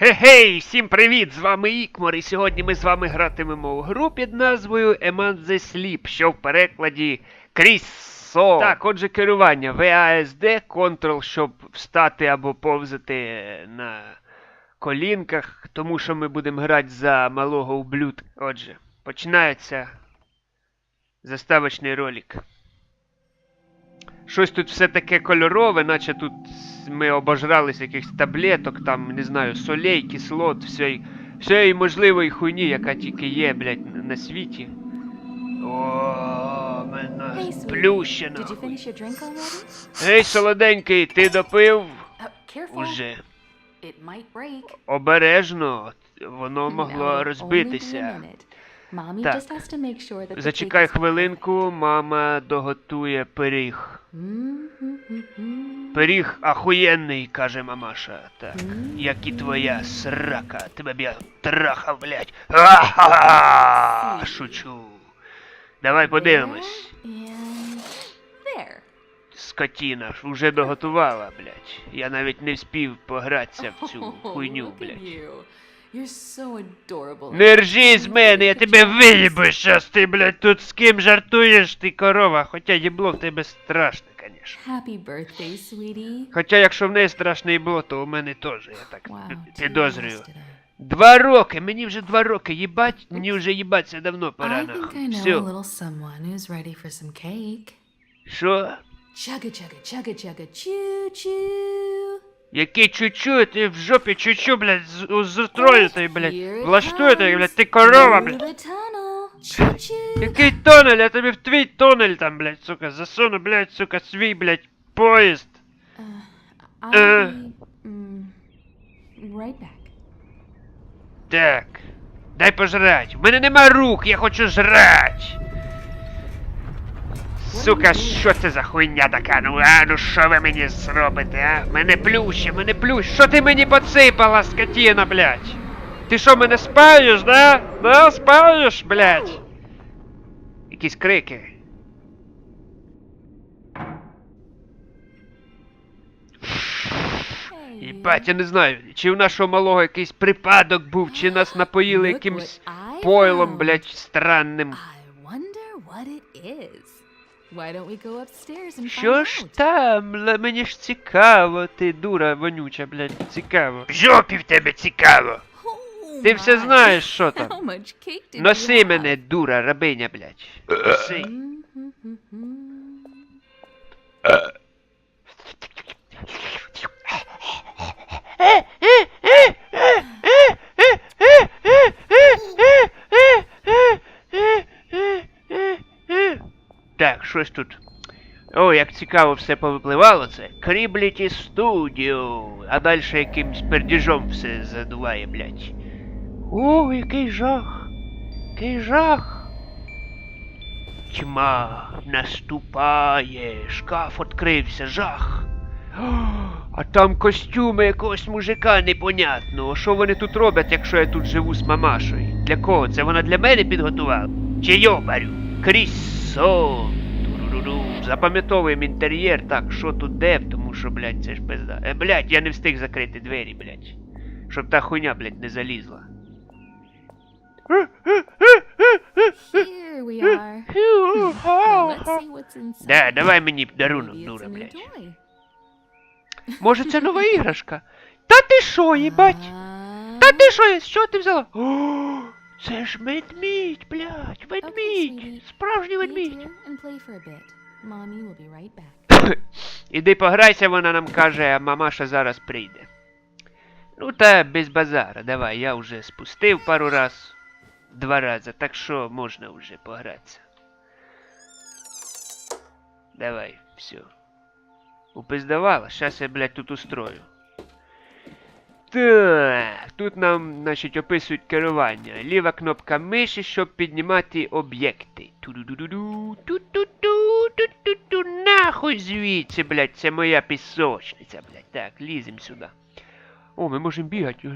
Хе-хей, всім привіт! З вами Ікмор, і сьогодні ми з вами гратимемо у гру під назвою Eman the Sleep, що в перекладі Крізь сон. Так, отже, керування VASD, Ctrl, щоб встати або повзати на колінках, тому що ми будемо грати за малого ублюдка. Отже, починається заставочний ролик. Щось тут все таке кольорове, наче тут ми обожрались якихось таблеток, там, не знаю, солей, кислот, всієї, всієї можливої хуйні, яка тільки є, блядь, на світі. О, мене Hey, sweetie. плющено. Did you finish your drink already? Гей, солоденький, ти допив? Uh. Уже. Обережно, воно могло розбитися. Так. Зачекай хвилинку, мама доготує пиріг. Пиріг ахуєнний, каже мамаша. Так. Як і твоя срака. Тебе б я трахав, блядь. Ха-ха-ха! Шучу. Давай подивимось. Скотіна ж уже доготувала, блядь. Я навіть не вспів погратися в цю хуйню, блядь. You. You're so adorable. Не ржи з мене, я тебе виїбу щас, ти, блядь, тут з ким жартуєш, ти корова. Хоча їбло в тебе страшне, конечно. Happy birthday, sweetie. Хоча якщо в неї страшне їбло, то у мене теж, я так Wow, підозрюю. today. Два роки, мені вже два роки, їбать, мені вже їбаться давно пора I think I нахуй. know a Все. little someone who's ready for some cake. Що? Chugga chugga chugga chugga choo choo. Який чучу, ти в жопі чучу, блядь, з, з утрою той, блядь. it Влаштую той, блядь, ти корова, блядь. Який тонель, я тобі в твій тонель там, блядь, сука, засуну, блядь, сука, свій, блядь, поїзд. Uh. right back. Так. Дай пожрать. У мене нема рук, я хочу жрать. Сука, що це за хуйня така? Ну а, ну що ви мені зробите, а? Мене плюще, мене плющ. Що ти мені поципала, скотіна, блядь? Ти що, мене спаєш, да? Да, спаєш, блядь? Якісь крики. Hey. Єбать, я не знаю, чи в нашого малого якийсь припадок був, чи нас напоїли якимсь пойлом, блядь, странним. I wonder what it is. Why don't we go upstairs and Що ж там? Ла- Мені ж цікаво, ти дура вонюча, блядь, цікаво. В жопі в тебе цікаво. Oh Ти все знаєш, що там. How much cake did Носи have? мене, дура, рабиня, блядь. Носи. Щось тут. О, як цікаво все повипливало це. Крібліті студіо. А далі якимсь пердіжом все задуває, блядь. О, який жах. Який жах. Тьма наступає. Шкаф відкрився, жах. А там костюми якогось мужика непонятного. Що вони тут роблять, якщо я тут живу з мамашою? Для кого? Це вона для мене підготувала? Чи йобарю? Крізь сон. Запам'ятовуємо інтер'єр, так, що тут де, тому що, блядь, це ж пизда. Е, блядь, я не встиг закрити двері, блядь. Щоб та хуйня, блядь, не залізла. Here we are. Let's see what's inside. Да, давай мені дарунок, дура, блядь. Може, це нова іграшка? Та ти що, їбать? Uh, Та ти що, що ти взяла? О, це ж ведмідь, блядь, ведмідь, справжній ведмідь. Mommy will be right. Іди пограйся, вона нам каже, а мамаша зараз прийде. Ну та без базара, давай, я вже спустив пару раз, два рази, так що можна вже погратися. Давай, все. Упиздавала, щас я, блядь, тут устрою. Так, тут нам, значить, описують керування. Ліва кнопка миші, щоб піднімати об'єкти. Ту-ду-ду-ду-ду, ту-ту-ту, ту-ту-ту, нахуй звідси, блядь, це моя пісочниця, блядь. Так, лізем сюди. О, ми можемо бігати.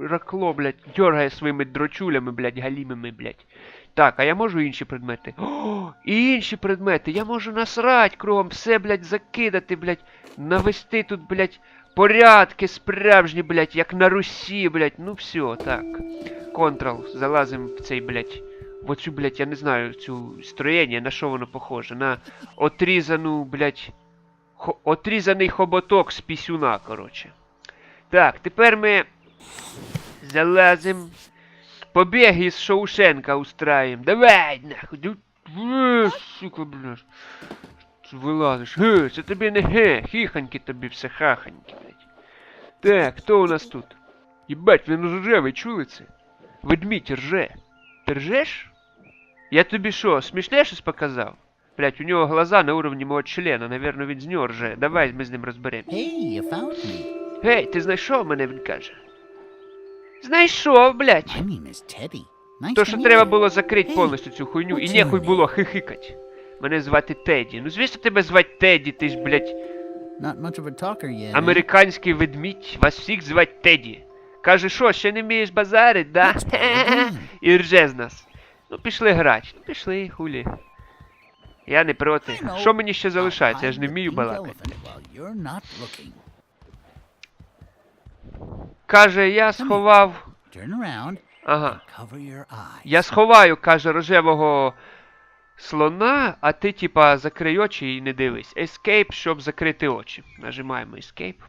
Ракло, блядь, дергає своїми дрочулями, блядь, галімими, блядь. Так, а я можу інші предмети? О, інші предмети. Я можу насрать кругом все, блядь, закидати, блядь, навести тут, блядь, Порядки справжні, блядь, як на Русі, блядь. Ну все, так. Контрол. Залазим в цей, блядь. В оцю, блядь, я не знаю, цю строєння, на що воно похоже? На отрізану, блядь. Хо- отрізаний хоботок з пісюна, коротше. Так, тепер ми залазим. Побіг із Шоушенка устраїм. Давай, нахуй. Е, Сука, блядь. Вилазиш. Ге, це тобі не ге. Хіханьки тобі все хаханьки. Так, хто у нас тут? Єбать, він рже, ви чули це? Ведмідь рже. Ти ржеш? Я тобі що, смішне щось показав? Блять, у нього глаза на уровні мого члена, навірно, він з нього рже. Давай ми з ним розберемося. Hey. Гей, ти знайшов мене, він каже. Знайшов, блять. Nice То, що треба було закрити Hey, повністю цю хуйню, і нехуй було хихикать. Мене звати Теді. Ну звісно тебе звати Теді, ти ж, блять, Not much of a talker yet. eh? американський ведмідь. Вас всіх звать Теді. Каже, що, ще не вмієш базарить, да? І рже з нас. Ну пішли грать. Ну пішли, хулі. Я не проти. Що мені ще залишається? Я ж не вмію балакати. Каже, я сховав. Ага. Я сховаю, каже, рожевого слона, а ти, типа, закрий очі і не дивись. Escape, щоб закрити очі. Нажимаємо Escape.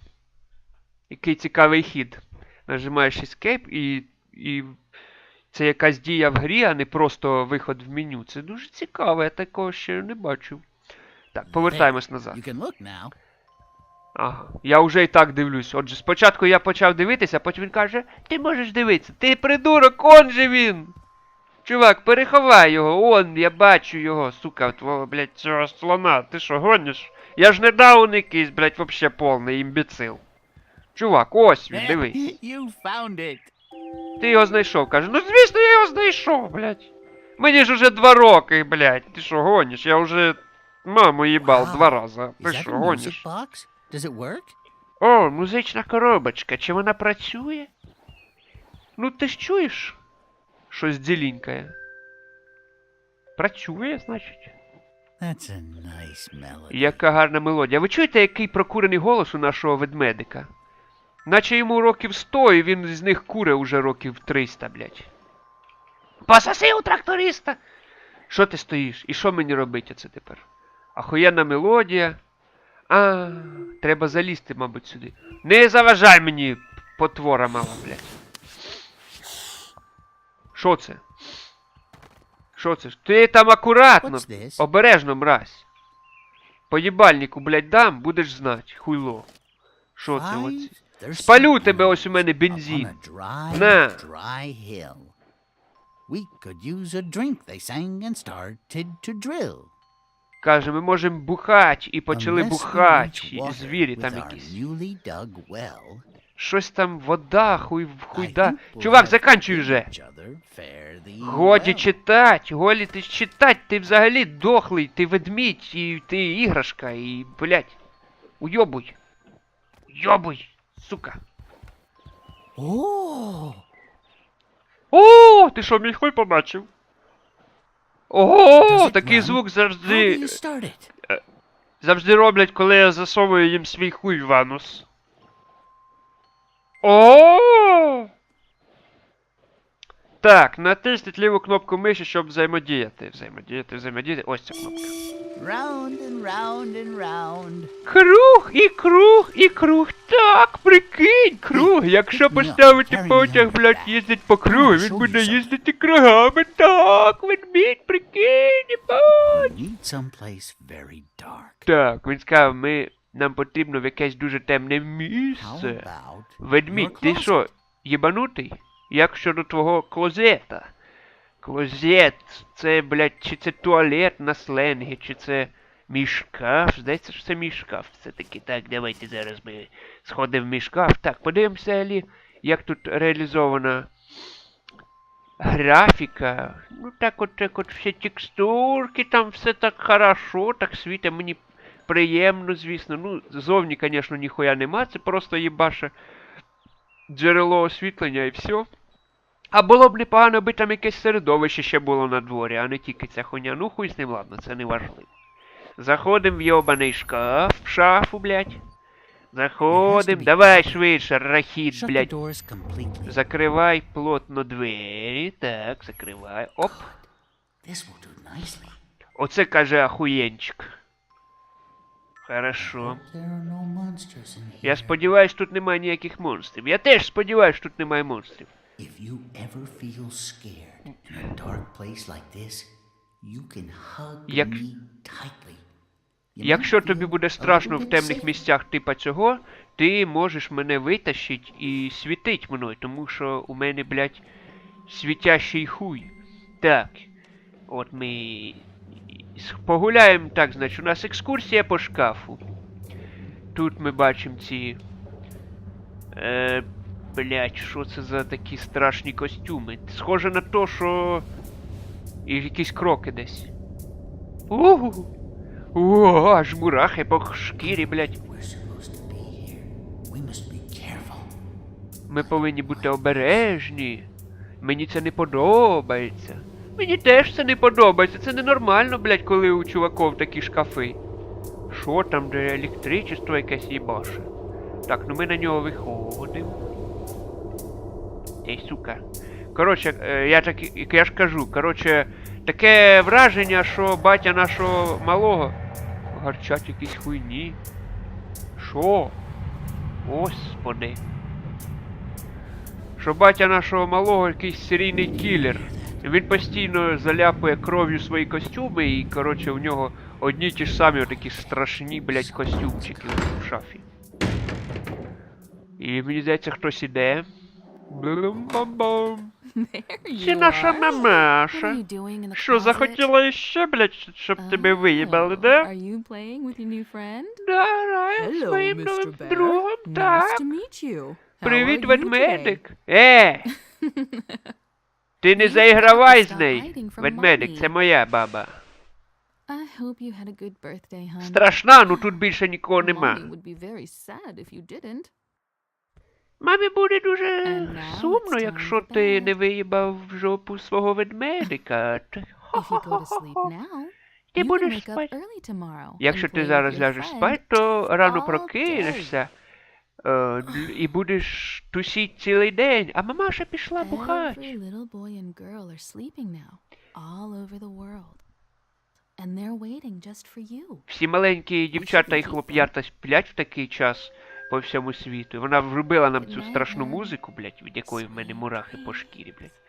Який цікавий хід. Нажимаєш Escape і. і це якась дія в грі, а не просто виход в меню. Це дуже цікаво, я такого ще не бачив. Так, повертаємось назад. Ага. Я вже і так дивлюсь. Отже, спочатку я почав дивитися, а потім він каже, ти можеш дивитися. Ти придурок, он же він. Чувак, переховай його, он, я бачу його, сука, твого, блядь, цього слона. Ти що, гониш? Я ж не даун якийсь, блядь, вообще повний імбецил. Чувак, ось він, дивись. you found it. Ти його знайшов, каже. Ну звісно, я його знайшов, блядь. Мені ж уже два роки, блядь. Ти що, гониш? Я вже маму їбав Wow. два рази. Ти що, гониш? Does it work? О, музична коробочка, чи вона працює? Ну ти ж чуєш? Щось дзілінькає. Працює, значить. That's a nice melody. Яка гарна мелодія. Ви чуєте, який прокурений голос у нашого ведмедика? Наче йому років 100, і він з них куре уже років 300, блядь. Пососи у тракториста! Що ти стоїш? І що мені робити оце тепер? Ахуєнна мелодія. А, треба залізти, мабуть, сюди. Не заважай мені, потвора мала, блядь. Що це? Що це? Ти там акуратно. Обережно, мразь. По їбальнику, блядь, дам, будеш знать, хуйло. Що це оці? Спалю тебе, ось у мене бензин. На. We could use a drink, they sang and started to drill. Каже, ми можемо бухать, і почали бухать. І звірі там якісь. Щось там вода, хуй, хуйда. Чувак, заканчуй вже. Годі читать, голі ти читать, ти взагалі дохлий, ти ведмідь, і ти іграшка, і, блядь, уйобуй. Уйобуй, сука. О, О, ти що, мій хуй побачив? Ого, такий звук завжди, it? завжди роблять, коли я засовую їм свій хуй в анус. О! Так, натисніть ліву кнопку миші, щоб взаємодіяти. Взаємодіяти, взаємодіяти. Ось ця кнопка. Round and round and round. Круг і круг і круг. Так, прикинь, круг. Якщо поставити потяг, блядь, їздить по кругу, він буде їздити кругами. Так, ведмідь, прикинь, We бать. need someplace very dark. Так, він сказав, ми, нам потрібно в якесь дуже темне місце. Ведмідь, ти що, єбанутий? Як щодо твого клозета? Клозет, це, блядь, чи це туалет на сленгі, чи це мій шкаф? Здається, що це мій шкаф. Все-таки так, давайте зараз ми сходимо в мій шкаф. Так, подивимося, Алі, як тут реалізована графіка. Ну так от, так от всі текстурки, там все так хорошо, так світа мені приємно, звісно. Ну, зовні, звісно, ніхуя нема, це просто їбаше джерело освітлення і все. А було б непогано, аби там якесь середовище ще було на дворі, а не тільки ця хуйня. Ну хуй з ним, ладно, це не важливо. Заходимо в йобаний шкаф, в шафу, блядь. Заходим, давай швидше, рахіт, блядь. Закривай плотно двері. Так, закривай. Оп. Оце каже ахуєнчик. Хорошо. Я сподіваюсь, тут немає ніяких монстрів. Я теж сподіваюсь, тут немає монстрів. If you ever feel scared in a dark place like this, you can hug Як- me tightly. Якщо тобі буде страшно в темних місцях типа цього, ти можеш мене витащить і світить мною, тому що у мене, блядь, світящий хуй. Так. От ми погуляємо так, значить, у нас екскурсія по шкафу. Тут ми бачимо ці. Е, блядь, що це за такі страшні костюми? Схоже на то, що. І якісь кроки десь. Угу. О, аж мурахи по шкірі, careful. Ми повинні бути обережні. Мені це не подобається. Мені теж це не подобається. Це ненормально, блядь, коли у чуваків такі шкафи. Що там, де електричество якесь їбаше? Так, ну ми на нього виходимо. Ей, сука. Коротше, е, я так, як я ж кажу, коротше, таке враження, що батя нашого малого гарчать якісь хуйні. Що? Господи. Що батя нашого малого якийсь серійний кілер. Він постійно заляпує кров'ю свої костюми і, коротше, у нього одні ті ж самі такі страшні, блядь, костюмчики в шафі. І мені здається, хтось іде. Блум-бам-бам. There наша. Мамаша. Що, захотіла іще, блядь, щоб тебе Oh, виїбали, да? Are you playing with your new friend? Да, граю Hello, своїм новим другом, так. Привіт, ведмедик. Е! Ти не заігравай з нею. Ведмедик, це моя баба. Страшна, ну тут більше нікого нема. Мамі буде дуже сумно, якщо ти не виїбав в жопу свого ведмедика. Ти будеш спати. Якщо ти зараз ляжеш спати, то рано прокинешся. Е, І будеш тусіть цілий день, а мамаша пішла бухать. Every little boy and girl are sleeping now, all over the world. And they're waiting just for you. Всі маленькі дівчата і хлоп'ята сплять в такий час по всьому світу. Вона врубила нам цю страшну музику, блядь, від якої в мене мурахи по шкірі, блядь.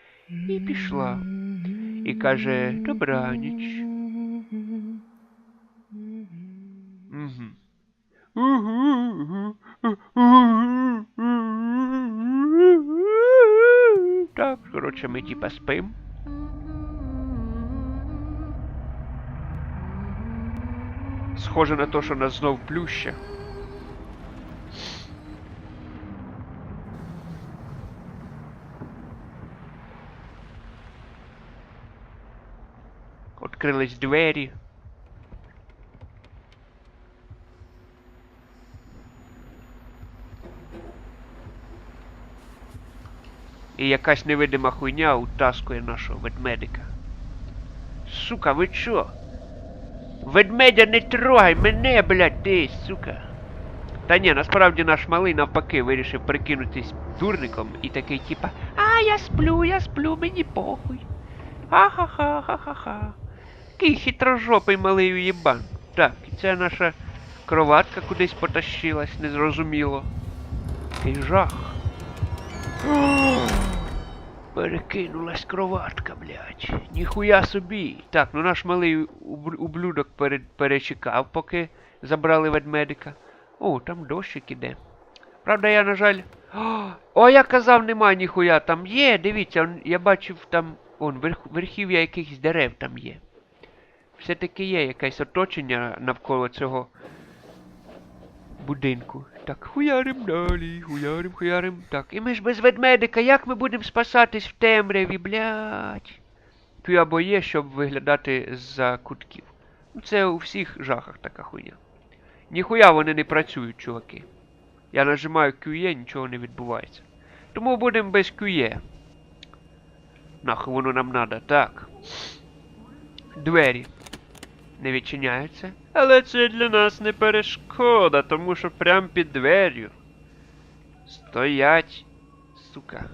І пішла. І каже, добраніч. Угу. Так, коротше, ми типа спим. Схоже на те, що нас знов плюще. Открились двері. Якась невидима хуйня утаскує нашого ведмедика. Сука, ви чо? Ведмедя не трогай мене, блядь, ти, сука. Та ні, насправді наш малий навпаки вирішив прикинутись дурником і такий типа А, я сплю, я сплю, мені похуй. Ха-ха-ха, ха-ха-ха. Який хитрожопий малий уєбан. Так, і це наша кроватка кудись потащилась, незрозуміло. Який жах. Перекинулась кроватка, блядь. Ніхуя собі. Так, ну наш малий ублюдок пере- перечекав, поки забрали ведмедика. О, там дощик іде. Правда, я, на жаль. О, я казав, нема ніхуя. Там є, дивіться, я бачив там. Он, верх, верхів'я якихось дерев там є. Все-таки є якесь оточення навколо цього будинку. Так, хуярим далі, хуярим, хуярим. Так, і ми ж без ведмедика, як ми будемо спасатись в темряві, блядь? Тут або є, щоб виглядати з-за кутків. Ну це у всіх жахах така хуйня. Ніхуя вони не працюють, чуваки. Я нажимаю QE, нічого не відбувається. Тому будемо без QE. Нахуй воно нам надо, так. Двері. Не відчиняються. Але це для нас не перешкода, тому що прям під дверю. Стоять. Сука.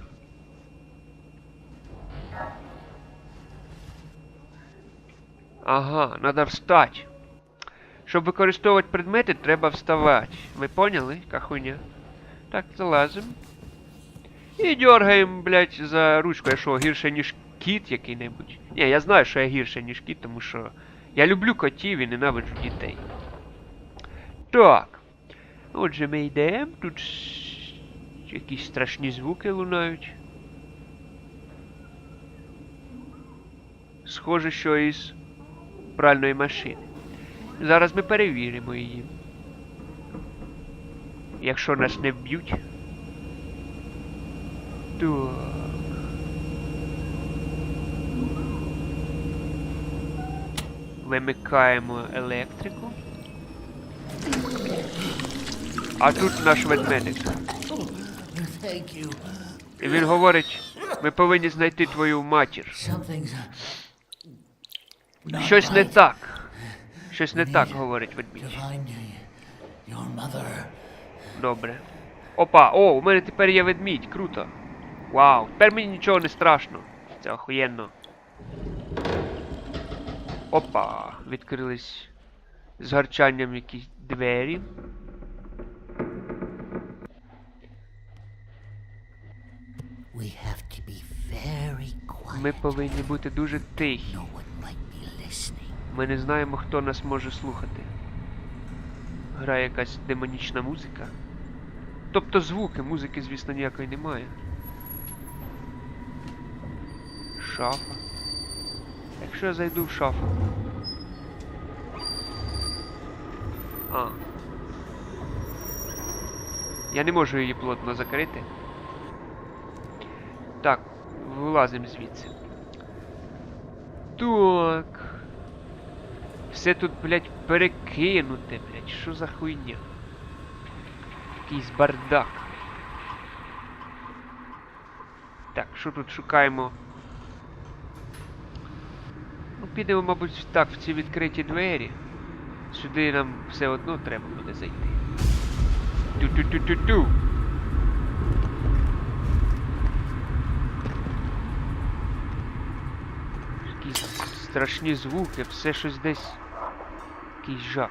Ага, надо встать. Щоб використовувати предмети, треба вставати. Ви поняли? Яка хуйня? Так, залазим. І дергаємо, блядь, за ручку, я що, гірше, ніж кіт який-небудь. Ні, я знаю, що я гірше, ніж кіт, тому що я люблю котів і ненавиджу дітей. Так. Отже, ми йдемо. Тут якісь страшні звуки лунають. Схоже, що із пральної машини. Зараз ми перевіримо її. Якщо нас не вб'ють. Так. Вимикаємо електрику. А тут наш ведмедик. І він говорить, ми повинні знайти твою матір. Щось не так. Щось не так, говорить ведмідь. Добре. Опа, о, у мене тепер є ведмідь, круто. Вау, тепер мені нічого не страшно. Це охуєнно. Опа, відкрились з гарчанням якісь двері. We have to be very quiet. Ми повинні бути дуже тихі. No one might be listening. Ми не знаємо, хто нас може слухати. Грає якась демонічна музика. Тобто звуки, музики, звісно, ніякої немає. Шафа. Якщо я зайду в шафу. А. Я не можу її плотно закрити. Так, вилазимо звідси. Так. Все тут, блядь, перекинуте, блядь. Що за хуйня? Якийсь бардак. Так, що тут шукаємо? Підемо, мабуть, так, в ці відкриті двері. Сюди нам все одно треба буде зайти. Ту-ту-ту-ту-ту. Якісь страшні звуки, все щось десь. Якийсь жах.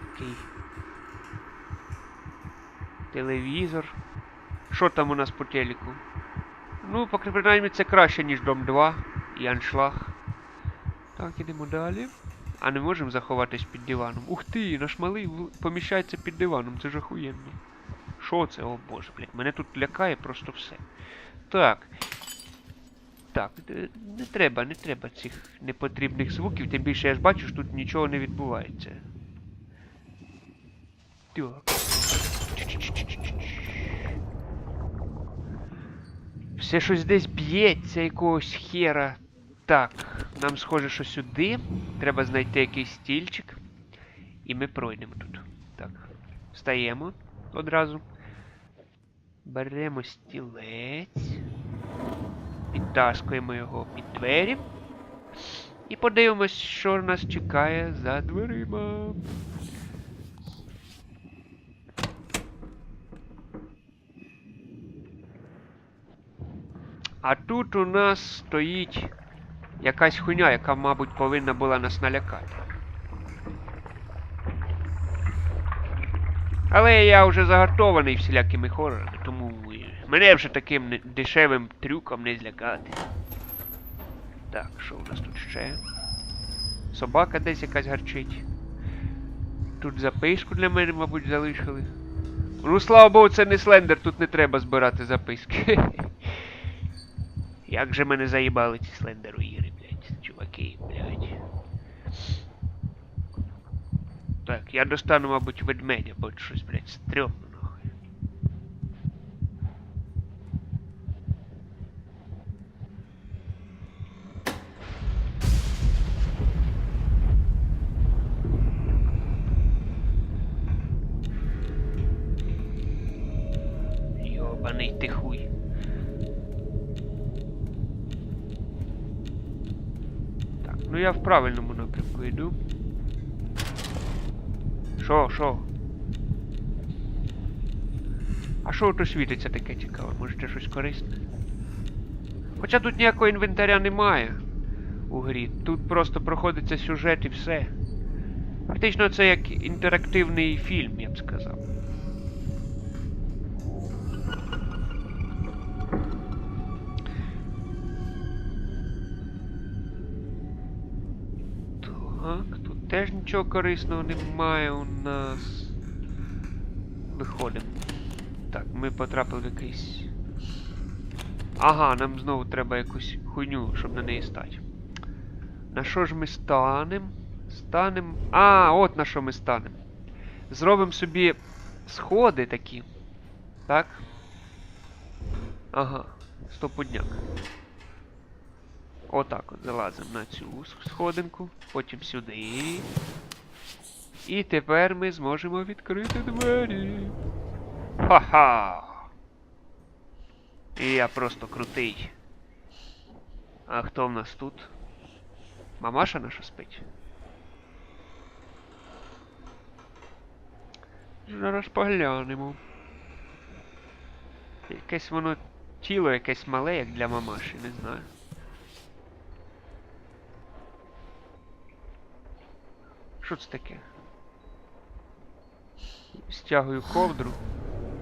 Такий. Телевізор. Що там у нас по телеку? Ну, принаймні це краще, ніж Дом 2 і аншлаг. Так, ідемо далі. А не можемо заховатись під диваном. Ух ти, наш малий поміщається під диваном, це ж охуєнно. Що це? О боже, блядь, мене тут лякає просто все. Так. Так, е, не треба, не треба цих непотрібних звуків, тим більше я ж бачу, що тут нічого не відбувається. Так. Все щось десь б'ється якогось хера. Так, нам схоже, що сюди. Треба знайти якийсь стільчик. І ми пройдемо тут. Так. Встаємо одразу. Беремо стілець. Підтаскуємо його під двері. І подивимось, що нас чекає за дверима. А тут у нас стоїть якась хуйня, яка, мабуть, повинна була нас налякати. Але я вже загартований всілякими хорорами, тому мене вже таким дешевим трюком не злякати. Так, що у нас тут ще? Собака десь якась гарчить. Тут записку для мене, мабуть, залишили. Ну, слава Богу, це не слендер, тут не треба збирати записки. Як же мене заїбали ці слендеруїри, блядь, чуваки, блядь. Так, я достану, мабуть, ведмедя, бо щось, блядь, стрьомно, я в правильному напрямку йду. Що, що? А що то світиться таке цікаве? Може це щось корисне? Хоча тут ніякого інвентаря немає у грі. Тут просто проходиться сюжет і все. Фактично це як інтерактивний фільм, я б сказав. Нічого корисного немає у нас. Виходимо. Так, ми потрапили в якийсь. Ага, нам знову треба якусь хуйню, щоб на неї стати. На що ж ми станем? Станем. А, от на що ми станем. Зробимо собі сходи такі. Так? Ага, стопудняк. Отак от залазимо на цю сходинку, потім сюди. І тепер ми зможемо відкрити двері. Ха-ха! І я просто крутий. А хто в нас тут? Мамаша наша спить? Зараз поглянемо. Якесь воно тіло якесь мале, як для мамаші, не знаю. Що це таке? Стягую ковдру.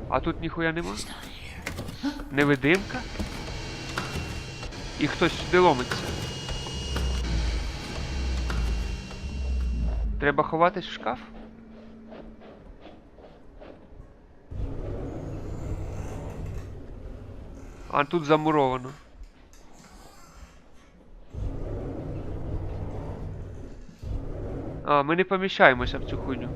А тут ніхуя нема? Невидимка? І хтось сюди ломиться. Треба ховатись в шкаф? А тут замуровано. А, ми не поміщаємося в цю хуйню.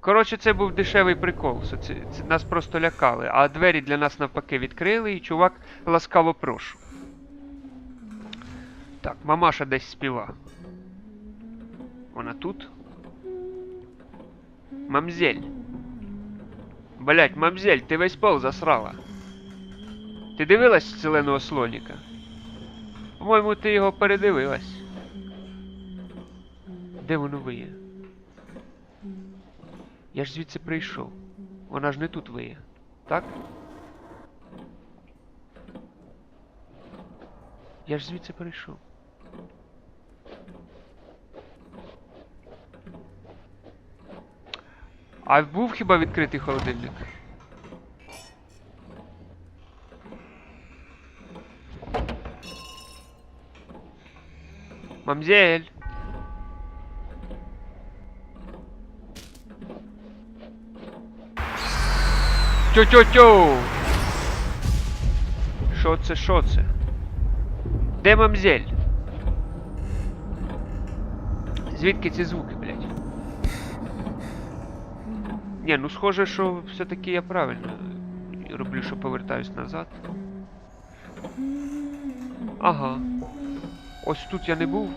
Коротше, це був дешевий прикол. Це, це, це нас просто лякали. А двері для нас навпаки відкрили, і чувак ласкаво прошу. Так, мамаша десь співа. Вона тут? Мамзель. Блять, мамзель, ти весь пол засрала. Ти дивилась зеленого слоніка? По-моєму, ти його передивилась. Де воно виє? Я ж звідси прийшов. Вона ж не тут виє. Так? Я ж звідси прийшов. А був хіба відкритий холодильник? Мамзель! Тю-тю-тю! Що це, що це? Де мамзель? Звідки ці звуки, блядь? Ні, ну схоже, що все-таки я правильно роблю, що повертаюсь назад. Ага. Ось тут я не був.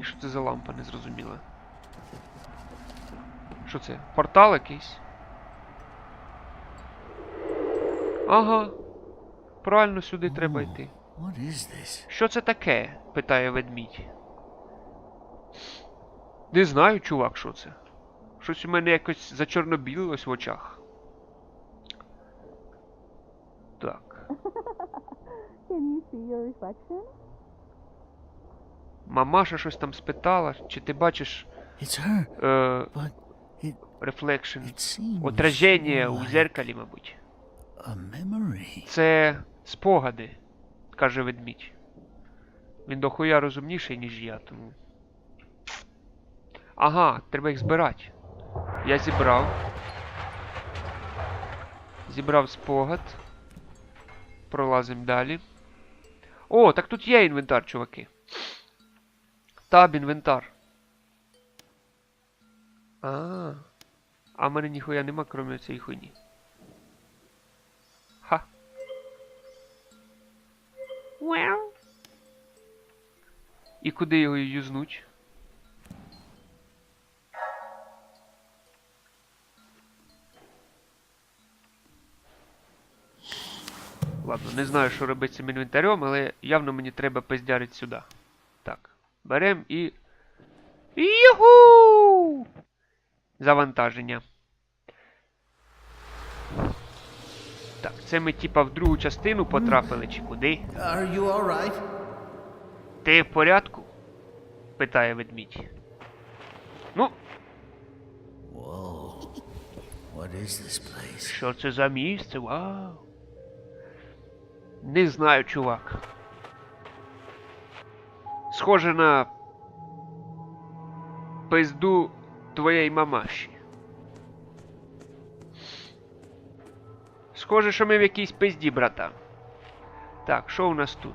І що це за лампа незрозуміла? Що це? Портал якийсь? Ага. Правильно сюди треба йти. What is this? Що це таке? питає ведмідь. Не знаю, чувак, що це. Щось у мене якось зачорнобілилось в очах. Так. Can you see your reflection? Мамаша щось там спитала, чи ти бачиш It's her, е, seems Отраження у зеркалі, мабуть. Це спогади, каже ведмідь. Він дохуя розумніший, ніж я, тому. Ага, треба їх збирати. Я зібрав. Зібрав спогад. Пролазимо далі. О, так тут є інвентар, чуваки. Таб інвентар. А. А в мене ніхуя нема, крім цієї хуйні. Ха. І куди його юзнуть? Ладно, не знаю, що робити з цим інвентарем, але явно мені треба пиздярить сюди. Так. Берем і. Юху! Завантаження. Так, це ми типа в другу частину потрапили, чи куди? Are you all right? Ти в порядку? питає ведмідь. Ну, Whoa. What is this place? що це за місце? Вау. Не знаю, чувак. Схоже на пизду твоєї мамаші. Схоже, що ми в якійсь пизді, брата. Так, що у нас тут?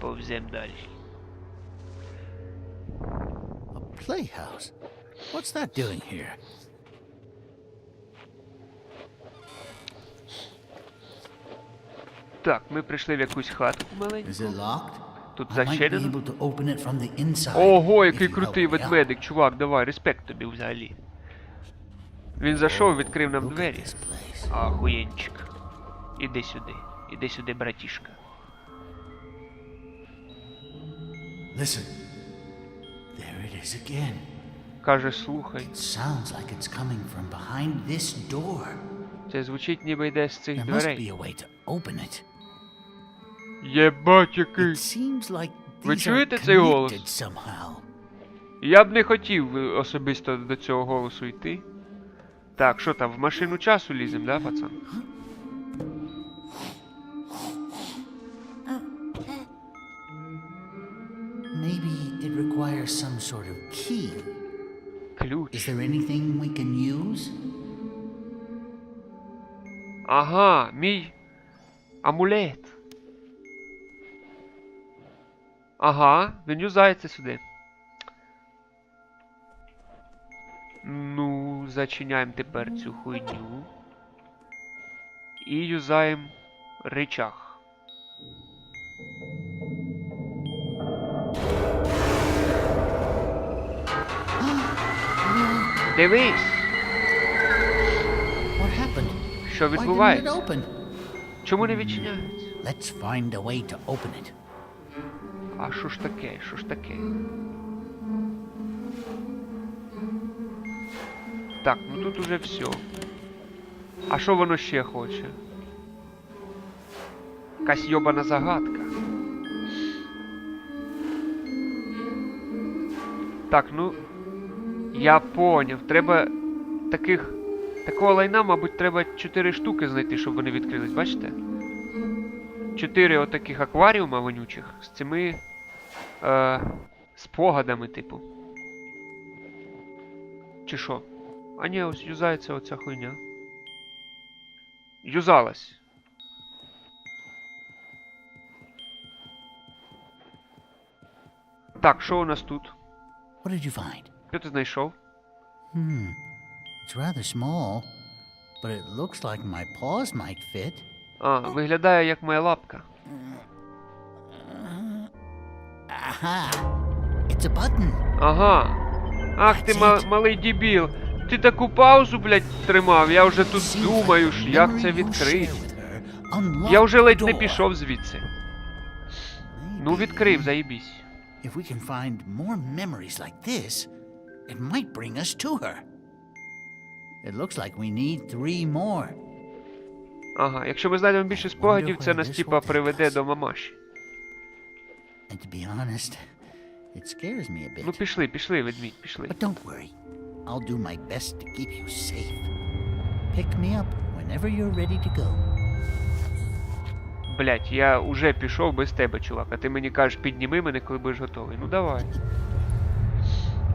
Повзем далі. A playhouse? What's that doing here? Так, ми прийшли в якусь хатку маленьку. Is it locked? Тут inside. Ого, який крутий ведмедик, чувак, давай, респект тобі взагалі. Він зайшов, відкрив нам двері. Ахуєнчик. Іди сюди. Іди сюди, братішка. Listen. There it is again. Каже, слухай, It sounds like it's coming from behind this door. це звучить ніби йде з цих There must be a way to open it. Єбать який. Ви чуєте цей голос? Я б не хотів е, особисто до цього голосу йти. Так, що там, в машину часу лізем, да, пацан? Maybe it requires some sort of key. Ключ. Is there anything we can use? Ага, мій амулет. Ага, він юзається сюди. Ну, зачиняємо тепер цю хуйню. І юзаємо речах. Дивись, що відбувається. Чому не відчиняється? Let's find a way to open it. А що ж таке? Що ж таке? Так, ну тут уже все. А що воно ще хоче? Якась йобана загадка. Так, ну. Я поняв. Треба таких. Такого лайна, мабуть, треба 4 штуки знайти, щоб вони відкрились, бачите? Чотири отаких акваріума вонючих з цими е, спогадами, типу. Чи що? А ні, ось юзається оця хуйня. Юзалась. Так, що у нас тут? What did you find? Що ти знайшов? Hmm. It's rather small, but it looks like my paws might fit. А, виглядає як моя лапка. Aha! It's a button. Ага. Ах ти ма- малий дебіл. Ти таку паузу, блядь, тримав. Я вже тут думаю, ж, як це відкрити. Я вже ледь не пішов звідси. Ну, відкрив, заїбісь. If we can find more memories like this, it might bring us to her. It looks like we need three more. Ага, якщо ми знайдемо більше спогадів, це нас типа приведе до мамаші. Ну пішли, пішли, ведмідь, пішли. I'll do my best to keep you safe. Pick me up whenever you're ready to go. Блять, я уже пішов без тебе, чувак, а ти мені кажеш, підніми мене, коли будеш готовий. Ну давай.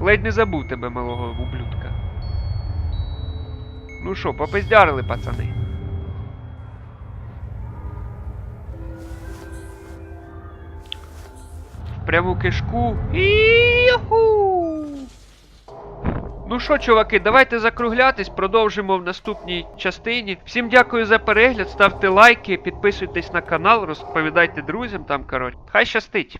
Ледь не забув тебе, малого ублюдка. Ну що, попиздярили, пацани. Пряму кишку. Іху! Ну що, чуваки, давайте закруглятись, продовжимо в наступній частині. Всім дякую за перегляд, ставте лайки, підписуйтесь на канал, розповідайте друзям там, коротше. Хай щастить!